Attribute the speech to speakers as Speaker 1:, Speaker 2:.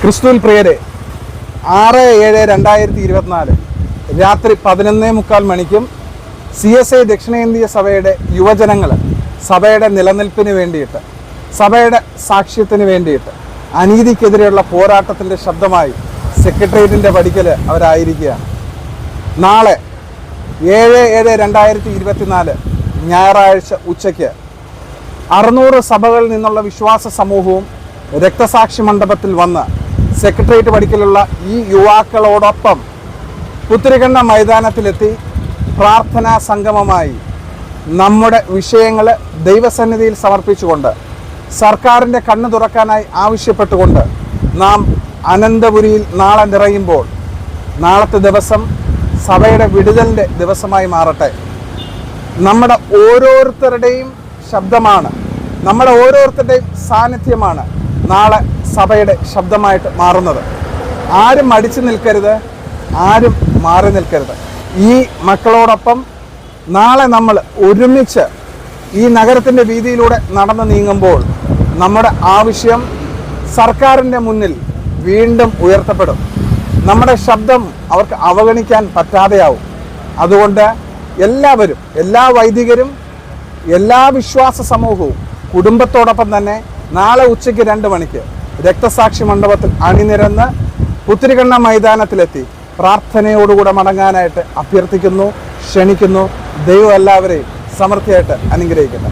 Speaker 1: ക്രിസ്തുവിൽ പ്രിയരെ ആറ് ഏഴ് രണ്ടായിരത്തി ഇരുപത്തിനാല് രാത്രി പതിനൊന്നേ മുക്കാൽ മണിക്കും സി എസ് ഐ ദക്ഷിണേന്ത്യ സഭയുടെ യുവജനങ്ങൾ സഭയുടെ നിലനിൽപ്പിന് വേണ്ടിയിട്ട് സഭയുടെ സാക്ഷ്യത്തിന് വേണ്ടിയിട്ട് അനീതിക്കെതിരെയുള്ള പോരാട്ടത്തിന്റെ ശബ്ദമായി സെക്രട്ടേറിയറ്റിന്റെ പടിക്കൽ അവരായിരിക്കുകയാണ്. നാളെ ഏഴ് ഏഴ് രണ്ടായിരത്തി ഇരുപത്തിനാല് ഞായറാഴ്ച ഉച്ചയ്ക്ക് അറുന്നൂറ് സഭകളിൽ നിന്നുള്ള വിശ്വാസ സമൂഹവും രക്തസാക്ഷി മണ്ഡപത്തിൽ വന്ന് സെക്രട്ടേറിയറ്റ് പഠിക്കലുള്ള ഈ യുവാക്കളോടൊപ്പം പുത്തിരികണ്ണ മൈതാനത്തിലെത്തി പ്രാർത്ഥനാ സംഗമമായി നമ്മുടെ വിഷയങ്ങൾ ദൈവസന്നിധിയിൽ സമർപ്പിച്ചുകൊണ്ട് സർക്കാരിന്റെ കണ്ണു തുറക്കാനായി ആവശ്യപ്പെട്ടുകൊണ്ട് നാം അനന്തപുരിയിൽ നാളെ നിറയുമ്പോൾ നാളത്തെ ദിവസം സഭയുടെ വിടുതലിന്റെ ദിവസമായി മാറട്ടെ. നമ്മുടെ ഓരോരുത്തരുടെയും ശബ്ദമാണ് നമ്മുടെ ഓരോരുത്തരുടെയും സാന്നിധ്യമാണ് നാളെ സഭയുടെ ശബ്ദമായിട്ട് മാറുന്നത്. ആരും മടിച്ചു നിൽക്കരുത് ആരും മാറി നിൽക്കരുത്. ഈ മക്കളോടൊപ്പം നാളെ നമ്മൾ ഒരുമിച്ച് ഈ നഗരത്തിന്റെ വീതിയിലൂടെ നടന്നു നീങ്ങുമ്പോൾ നമ്മുടെ ആവശ്യം സർക്കാരിന്റെ മുന്നിൽ വീണ്ടും ഉയർത്തപ്പെടും. നമ്മുടെ ശബ്ദം അവർക്ക് അവഗണിക്കാൻ പറ്റാതെയാവും. അതുകൊണ്ട് എല്ലാവരും എല്ലാ വൈദികരും എല്ലാ വിശ്വാസ സമൂഹവും കുടുംബത്തോടൊപ്പം തന്നെ നാളെ ഉച്ചയ്ക്ക് രണ്ട് മണിക്ക് രക്തസാക്ഷി മണ്ഡപത്തിൽ അണിനിരന്ന് പുത്തിരികണ്ണ മൈതാനത്തിലെത്തി. പ്രാർത്ഥനയോടുകൂടെ മടങ്ങാനായിട്ട് അഭ്യർത്ഥിക്കുന്നു ക്ഷണിക്കുന്നു. ദൈവം എല്ലാവരെയും സമൃദ്ധിയായിട്ട് അനുഗ്രഹിക്കട്ടെ.